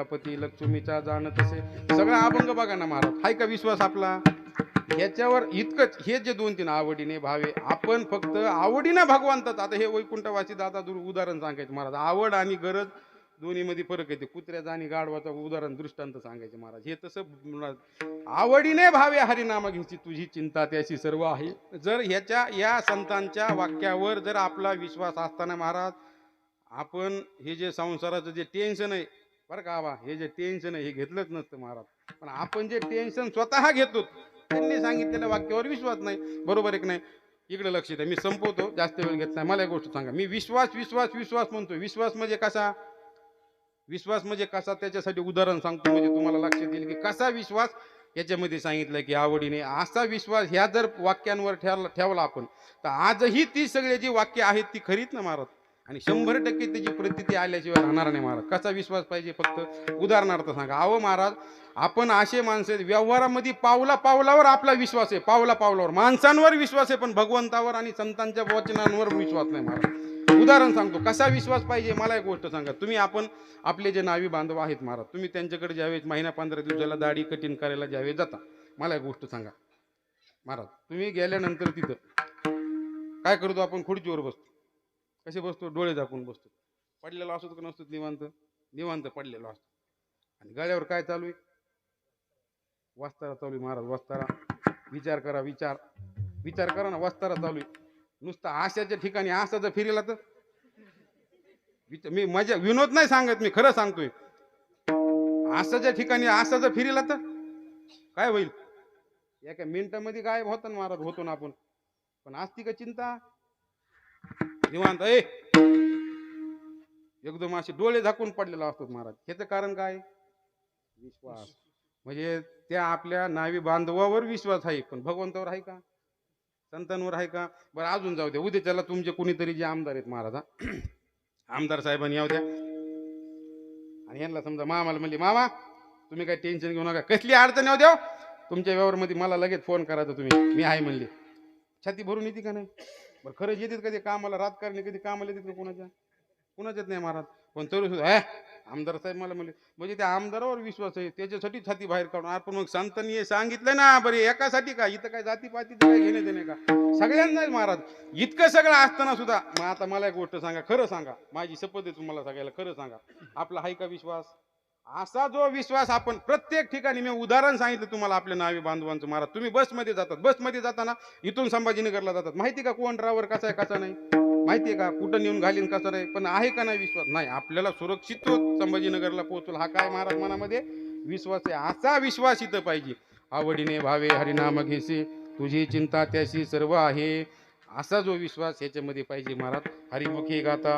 पती लक्ष्मीचा जाण तसे. सगळा अभंग बघा ना महाराज. हाय का विश्वास आपला? याच्यावर इतकंच हे जे दोन तीन आवडीने भावे आपण फक्त आवडीने भगवंतात. आता हे वैकुंठवासी दादा दूर उदाहरण सांगायचे महाराज. आवड आणि गरज दोन्हीमध्ये फरक येते. कुत्र्याचा आणि गाढवाचा उदाहरण दृष्टांत सांगायचे महाराज. हे तसं आवडीने भावे हरिनामा घ्यायची तुझी चिंता त्याची सर्व आहे. जर ह्याच्या या संतांच्या वाक्यावर जर आपला विश्वास असताना महाराज आपण हे जे संसाराचं जे टेन्शन आहे बरं का बा हे जे टेन्शन आहे हे घेतलंच नसतं महाराज. पण आपण जे टेन्शन स्वतः घेतो त्यांनी सांगितलेल्या वाक्यावर विश्वास नाही. बरोबर एक नाही? इकडे लक्ष द्या मी संपवतो जास्त वेळ घेत नाही. मला एक गोष्ट सांगा मी विश्वास विश्वास विश्वास म्हणतो विश्वास म्हणजे कसा? विश्वास म्हणजे कसा? त्याच्यासाठी उदाहरण सांगतो म्हणजे तुम्हाला लक्षात येईल की कसा विश्वास? याच्यामध्ये सांगितलं की आवडीने असा विश्वास ह्या जर वाक्यांवर ठेवला ठेवला आपण तर आजही ती सगळे जी वाक्य आहेत ती खरीच ना महाराज? आणि शंभर टक्के त्याची प्रतिती आल्याशिवाय राहणार नाही महाराज. कसा विश्वास पाहिजे फक्त? उदाहरणार्थ सांगा. अहो महाराज आपण असे माणसे आहेत, व्यवहारामध्ये पावला पावलावर आपला विश्वास आहे. पावला पावलावर. माणसांवर विश्वास आहे पण भगवंतावर आणि संतांच्या वचनांवर विश्वास नाही महाराज. उदाहरण सांगतो. कसा विश्वास पाहिजे? मला एक गोष्ट सांगा. तुम्ही आपण आपले जे नावी बांधव आहेत महाराज तुम्ही त्यांच्याकडे ज्यावेळेस महिना पंधरा दिवसाला दाढी कठीण करायला ज्यावेळेस जाता मला एक गोष्ट सांगा. महाराज तुम्ही गेल्यानंतर तिथं काय करतो आपण? खुर्चीवर बसतो. कसे बसतो? डोळे झाकून बसतो. पडलेलो असतो का नसतो? निवांत. निवांत पडलेलो असतो. आणि गळ्यावर काय चालू आहे? वस्तारा चालू आहे महाराज वस्तारा. विचार करा विचार. विचार करा ना वस्तारा चालू आहे. नुसतं आशाच्या ठिकाणी आशाचं फिरेला तर मी मजा विनोद नाही सांगत मी खरं सांगतोय. आशाच्या ठिकाणी आशाचं फिरेला तर काय होईल? एका मिनिटामध्ये गायब होता ना महाराज होतो ना आपण. पण असती का चिंता? निवांत ए! एकदम असे डोळे झाकून पडलेला असतो महाराज. ह्याचं कारण काय? विश्वास. म्हणजे त्या आपल्या नावी बांधवावर विश्वास आहे पण भगवंतावर आहे का? संतांवर आहे का? बरं अजून जाऊ द्या. उद्याच्याला तुमचे कुणीतरी जे आमदार आहेत महाराज आमदार साहेबांनी याव द्या. आणि यांना समजा मामाला म्हणले मामा तुम्ही काही टेन्शन घेऊ नका. कसली अडचण येऊ द्या हो. तुमच्या व्यवहारमध्ये मला लगेच फोन करायचा तुम्ही. मी आहे म्हणले. छाती भरून येते का नाही? बरं खरंच येतात कधी कामाला? राजकारणी कधी कामाला येतात का कोणाच्या? कोणाच्याच नाही महाराज पण तरी सुद्धा हे आमदार साहेब मला म्हणले म्हणजे त्या आमदारावर विश्वास आहे त्याच्यासाठी छाती बाहेर काढून आपण मग संतांनी सांगितलं ना बरे एकासाठी का? इथं काय जाती पातीचं काय घेणे देणे का? सगळ्यांनाच महाराज इतकं सगळं असताना सुद्धा मग आता मला एक गोष्ट सांगा खरं सांगा. माझी शपथ आहे तुम्हाला सगळ्याला खरं सांगा. आपला हाय का विश्वास? असा जो विश्वास आपण प्रत्येक ठिकाणी मी उदाहरण सांगितलं तुम्हाला आपल्या नावी बांधवांचं. महाराज तुम्ही बसमध्ये जातात. बसमध्ये जाताना इथून संभाजीनगरला जातात. माहिती का कोण ड्रायव्हर कसा आहे कसा नाही? माहिती आहे का कुठं नेऊन घालीन कसं नाही? पण आहे का नाही विश्वास? नाही आपल्याला सुरक्षित संभाजीनगरला पोहोचल हा काय महाराज मनामध्ये? विश्वास आहे. असा विश्वास इथं पाहिजे. आवडीने भावे हरिनाम घेसे. तुझी चिंता त्याशी सर्व आहे. असा जो विश्वास याच्यामध्ये पाहिजे महाराज. हरिमुखी गाता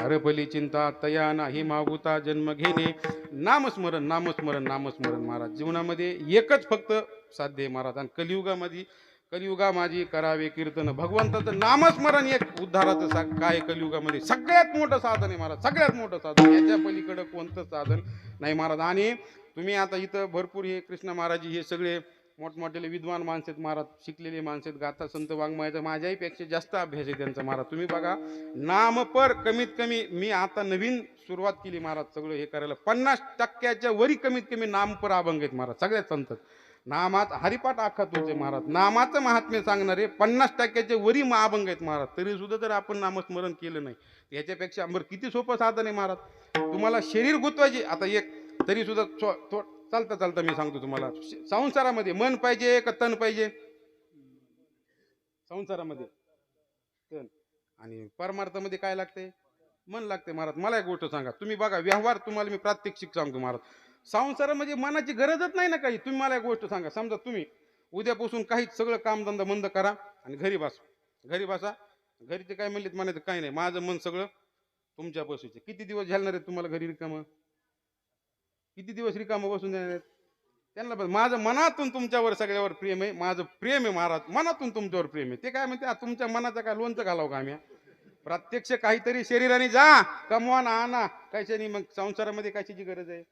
हरपली चिंता तया नाही मागुता जन्म घेणे. नामस्मरण नामस्मरण नामस्मरण महाराज. जीवनामध्ये एकच फक्त साध्य आहे महाराज. आणि कलियुगामध्ये कलियुगा माझी करावे कीर्तन. भगवंताचं नामस्मरण एक उद्धाराचं सा काय कलियुगामध्ये? सगळ्यात मोठं साधन आहे महाराज. सगळ्यात मोठं साधन. याच्या पलीकडं कोणतं साधन नाही महाराज. आणि तुम्ही आता इथं भरपूर हे कृष्ण महाराज हे सगळे मोठमोठ्याले विद्वान माणसं आहेत महाराज शिकलेले माणसं आहेत गाथा संत वाङ्मयाचा माझ्याही पेक्षा जास्त अभ्यास आहे त्यांचा महाराज. तुम्ही बघा नामपर कमीत कमी मी आता नवीन सुरुवात केली महाराज सगळं हे करायला. पन्नास टक्क्याच्या वरी कमीत कमी नामपर अभंग आहेत महाराज सगळ्यात संत. नामात हरिपाठ आखा होते महाराज. नामाचं महात्म्य सांगणारे पन्नास टक्क्याचे वरी मा अभंग आहेत महाराज. तरी सुद्धा जर आपण नामस्मरण केलं नाही. याच्यापेक्षा बरं किती सोपं साधन आहे महाराज. तुम्हाला शरीर गुंतवायचे आता एक तरी सुद्धा थो- थो- चालता चालता मी सांगतो तुम्हाला. संसारामध्ये मन पाहिजे का तन पाहिजे? संसारामध्ये. तन. आणि परमार्थामध्ये काय लागते? मन लागते महाराज. मला एक गोष्ट सांगा. तुम्ही बघा व्यवहार तुम्हाला मी प्रात्यक्षिक सांगतो महाराज. संसारामध्ये मनाची गरजच नाही ना काही. तुम्ही मला एक गोष्ट सांगा. समजा तुम्ही उद्यापासून काहीच सगळं कामधंदा बंद करा आणि घरी बसा. घरी बसा. घरीचे काय म्हणलेत म्हणायचं? काही नाही. माझं मन सगळं तुमच्या बसूचे किती दिवस झालणार आहे तुम्हाला घरी रिकामं? किती दिवस रिकामं बसून देणार त्यांना माझं मनातून तुमच्यावर सगळ्यावर प्रेम आहे. माझं प्रेम आहे महाराज. मनातून तुमच्यावर प्रेम आहे. ते काय म्हणते तुमच्या मनाचं काय लोणचं घालावं का आम्ही प्रत्यक्ष काहीतरी शरीराने जा कमवा ना आणा कशाने मग संसारामध्ये कशाची गरज आहे?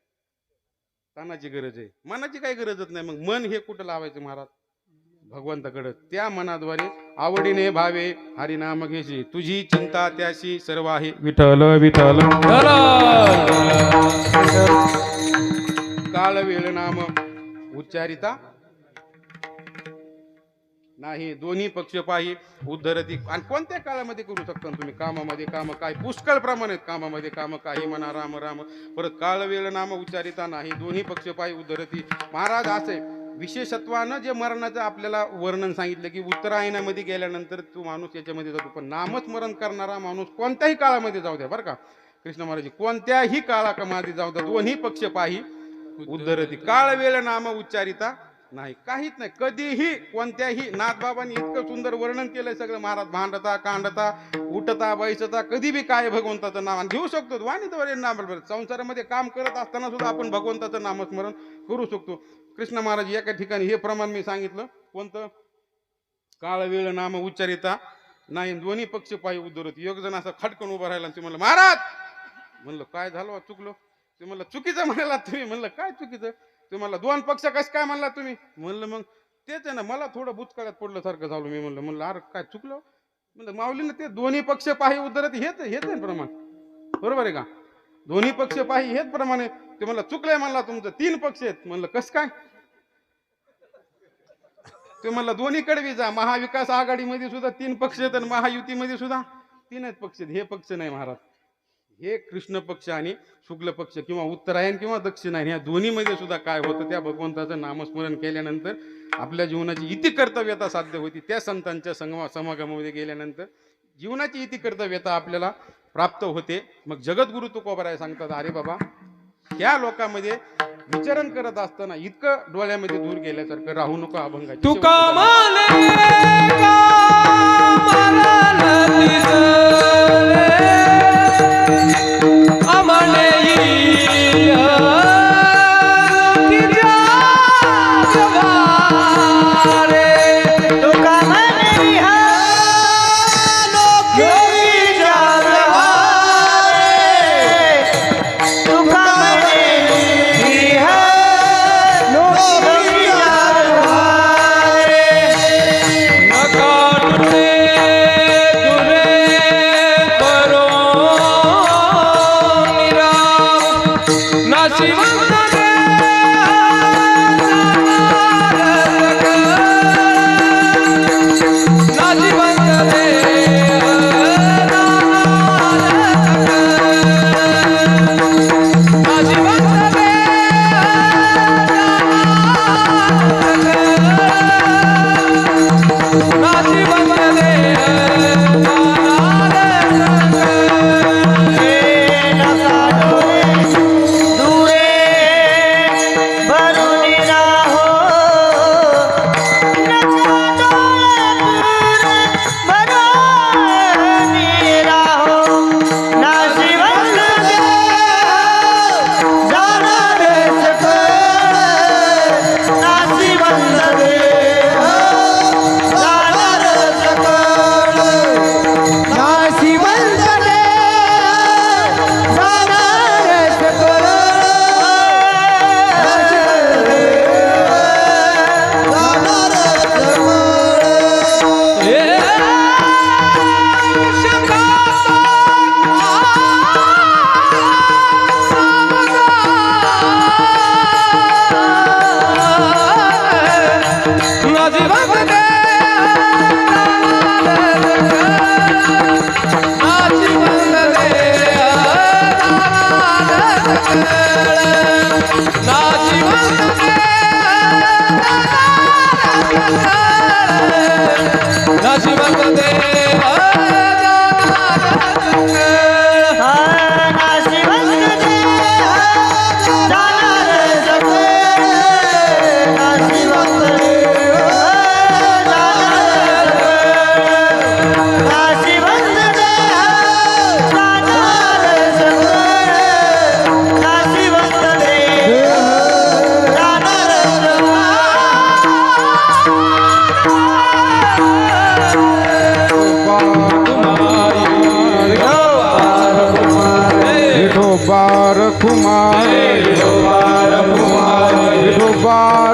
तानाची गरज आहे. मनाची काही गरजच नाही. मग मन हे कुठं लावायचं महाराज? भगवंताकडं. त्या मनाद्वारे आवडीने भावे हरिनाम घेशी. तुझी चिंता त्याशी सर्व आहे. विठल विठल नाम उच्चारिता? नाही दोन्ही पक्ष पाही उद्धरती. आणि कोणत्या काळामध्ये करू शकता तुम्ही? कामामध्ये काम काय? पुष्कळ प्रमाणात कामामध्ये काम. काही म्हणा राम राम. परत काळ वेळ नाम उच्चारिता नाही. दोन्ही पक्ष पाही उद्धरती. महाराज असे विशेषत्वानं जे मरणाचं आपल्याला वर्णन सांगितलं की उत्तरायणामध्ये गेल्यानंतर तो माणूस याच्यामध्ये जातो. पण नामस्मरण करणारा माणूस कोणत्याही काळामध्ये जाऊ द्या बरं का? कृष्ण महाराज कोणत्याही काळामध्ये जाऊ द्या. दोन्ही पक्ष पाही उद्धरती काळ वेळ नाम उच्चारिता नाही. काहीच नाही. कधीही कोणत्याही नाथबाबांनी इतकं सुंदर वर्णन केलंय सगळं. महाराज भांडता कांडता उठता बैसता कधी बी काय भगवंताचं नाव आणि घेऊ शकतो. वाणीद्वारे नाम संसारामध्ये काम करत असताना सुद्धा आपण भगवंताचं नामस्मरण करू शकतो. कृष्ण महाराज एका ठिकाणी हे प्रमाण मी सांगितलं. कोणतं? काळ वेळ नाम उच्चारिता नाही. दोन्ही पक्ष पायी उद्धरत. एक जण असं खटकन उभं राहिला म्हणलं महाराज! म्हणलं काय झालं? चुकलो? ते म्हणलं चुकीचं म्हणाला तुम्ही. म्हणलं काय चुकीचं? ते म्हणलं दोन पक्ष कसं काय म्हणला तुम्ही? म्हणलं मग तेच आहे ना मला थोडं भूतकाळात पडल्यासारखं झालो मी. म्हणलं म्हणलं अरे काय चुकलो? म्हणलं माऊलीनं ते दोन्ही पक्ष पाही उद्धरत हेच हेच आहे प्रमाण. बरोबर आहे का? दोन्ही पक्ष पाही हेच प्रमाण आहे. ते म्हणलं चुकलंय म्हणला तुमचं तीन पक्ष आहेत. म्हणलं कसं काय? ते म्हणलं दोन्ही कडवी जा महाविकास आघाडीमध्ये सुद्धा तीन पक्ष आहेत आणि महायुतीमध्ये सुद्धा तीनच पक्ष आहेत. हे पक्ष नाही महाराज. हे कृष्ण पक्ष आणि शुक्ल पक्ष किंवा उत्तरायण किंवा दक्षिणायन ह्या दोन्हीमध्ये सुद्धा काय होतं? त्या भगवंताचं नामस्मरण केल्यानंतर आपल्या जीवनाची इति कर्तव्यता साध्य होती. त्या संतांच्या संगमा समागमामध्ये गेल्यानंतर जीवनाची इति कर्तव्यता आपल्याला प्राप्त होते. मग जगद्गुरु तुकोबराय सांगतात अरे बाबा ह्या लोकांमध्ये विचरण करत असताना इतकं डोळ्यामध्ये दूर गेल्यासारखं राहू नको अभंगाची तुका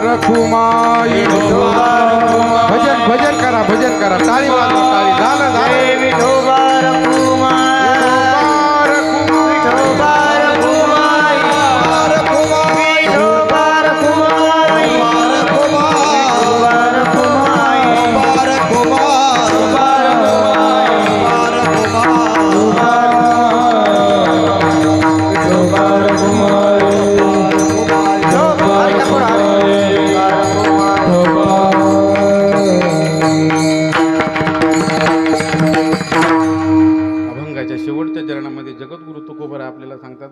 રખુમાય ભજન ભજન કરા ભજન કરા તારી વાત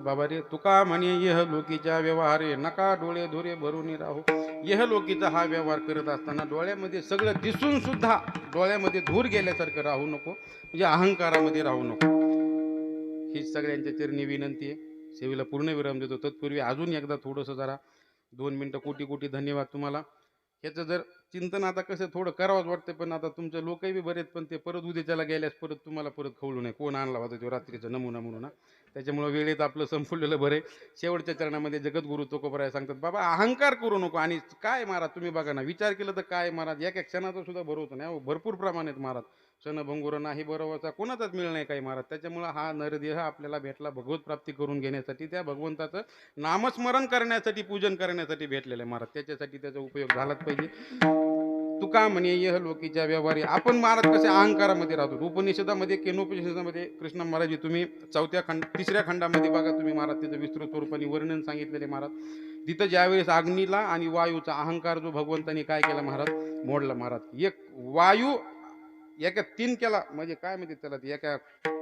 बाबा रे तुका म्हणे यह लोकीच्या व्यवहारे नका डोळे धुरे भरून राहू. यह लोकीचा हा व्यवहार करत असताना डोळ्यामध्ये सगळं दिसून सुद्धा डोळ्यामध्ये धूर गेल्यासारखं राहू नको म्हणजे अहंकारामध्ये राहू नको. हीच सगळ्यांच्या चरणी विनंती आहे. सेवेला पूर्ण विराम देतो. तत्पूर्वी अजून एकदा थोडंसं जरा दोन मिनटं कोटी कोटी धन्यवाद तुम्हाला. ह्याचं जर चिंतन आता कसं थोडं करावंच वाटतं पण आता तुमचे लोकही बी बरेच पण ते परत उद्याच्याला गेल्यास परत तुम्हाला परत खवळू नये. कोण आणला होता तो रात्रीचा नमुना म्हणून त्याच्यामुळं वेळेत आपलं संपवलेलं बरं आहे. शेवटच्या चरणामध्ये जगद्गुरु तोकोपराय सांगतात बाबा अहंकार करू नको आणि काय महाराज तुम्ही बघा ना विचार केला तर काय महाराज एका क्षणाचा सुद्धा भरवतो नाही. अहो, भरपूर प्रमाणात महाराज क्षणभंगुर नाही बरोबरचा कोणाचाच मिळ नाही काही महाराज. त्याच्यामुळं हा नरदेह आपल्याला भेटला भगवत प्राप्ती करून घेण्यासाठी त्या भगवंताचं नामस्मरण करण्यासाठी पूजन करण्यासाठी भेटलेलं आहे महाराज. त्याच्यासाठी त्याचा उपयोग झालाच पाहिजे. तू का म्हणे यह लोकीच्या व्यवहारी. आपण महाराज कसे अहंकारामध्ये राहतो? उपनिषदामध्ये केनोपनिषदामध्ये कृष्ण महाराज तुम्ही चौथ्या खंड तिसऱ्या खंडामध्ये बघा तुम्ही महाराज तिथं विस्तृत स्वरूपाने वर्णन सांगितलेले महाराज. तिथं ज्यावेळेस अग्नीला आणि वायूचा अहंकार जो भगवंतानी काय केला महाराज? मोडला महाराज. एक वायू एका तीन केला म्हणजे काय म्हणते त्याला ते एका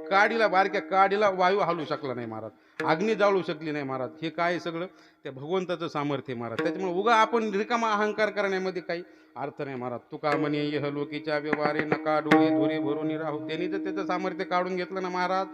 काडीला बारक्या काडीला वायू हलू शकला नाही महाराज. अग्नी जाळू शकली नाही महाराज. हे काय सगळं? त्या भगवंताचं सामर्थ्य महाराज. त्याच्यामुळे उगा आपण रिकामा अहंकार करण्यामध्ये काही अर्थ नाही महाराज. तुका म्हणे यह लोकीच्या व्यवहारे नका डोळे धुरे भरून राहू. त्यांनी तर त्याचं सामर्थ्य काढून घेतलं ना महाराज.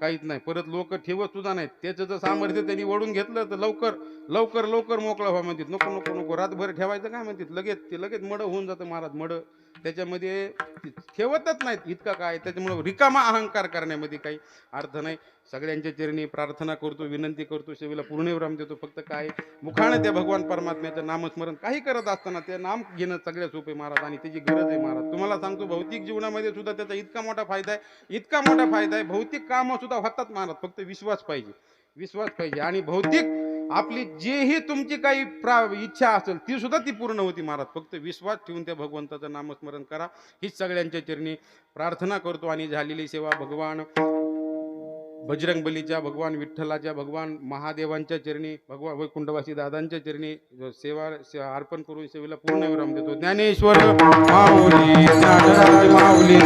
काहीच नाही. परत लोक ठेवत सुद्धा नाहीत. त्याचं जर सामर्थ्य त्यांनी ओढून घेतलं तर लवकर लवकर लवकर मोकळा व्हा म्हणतात. नको नको नको. रातभर ठेवायचं काय म्हणतात? लगेच ते लगेच मड होऊन जातं महाराज मड. त्याच्यामध्ये ठेवतच नाहीत इतका काय. त्याच्यामुळं रिकामा अहंकार करण्यामध्ये काही अर्थ नाही. सगळ्यांच्या चरणी प्रार्थना करतो विनंती करतो सेवेला पूर्णविराम देतो. फक्त काय मुखाने त्या भगवान परमात्म्याचं नामस्मरण काही करत असताना ते नाम घेणं सगळ्या सोपे महाराज. आणि त्याची गरज आहे महाराज. तुम्हाला सांगतो भौतिक जीवनामध्ये सुद्धा त्याचा इतका मोठा फायदा आहे इतका मोठा फायदा आहे. भौतिक कामं सुद्धा होतात महाराज. फक्त विश्वास पाहिजे. विश्वास पाहिजे. आणि भौतिक आपली जेही तुमची काही प्रा इच्छा असेल ती सुद्धा ती पूर्ण होती महाराज. फक्त विश्वास ठेवून त्या भगवंताचं नामस्मरण करा. हीच सगळ्यांच्या चरणी प्रार्थना करतो आणि झालेली सेवा भगवान बजरंग बलीच्या भगवान विठ्ठलाच्या भगवान महादेवांच्या चरणी भगवान वैकुंठवासी दादांच्या चरणी सेवा से- अर्पण करून सेवेला पूर्ण विराम देतो. ज्ञानेश्वर माऊली माऊली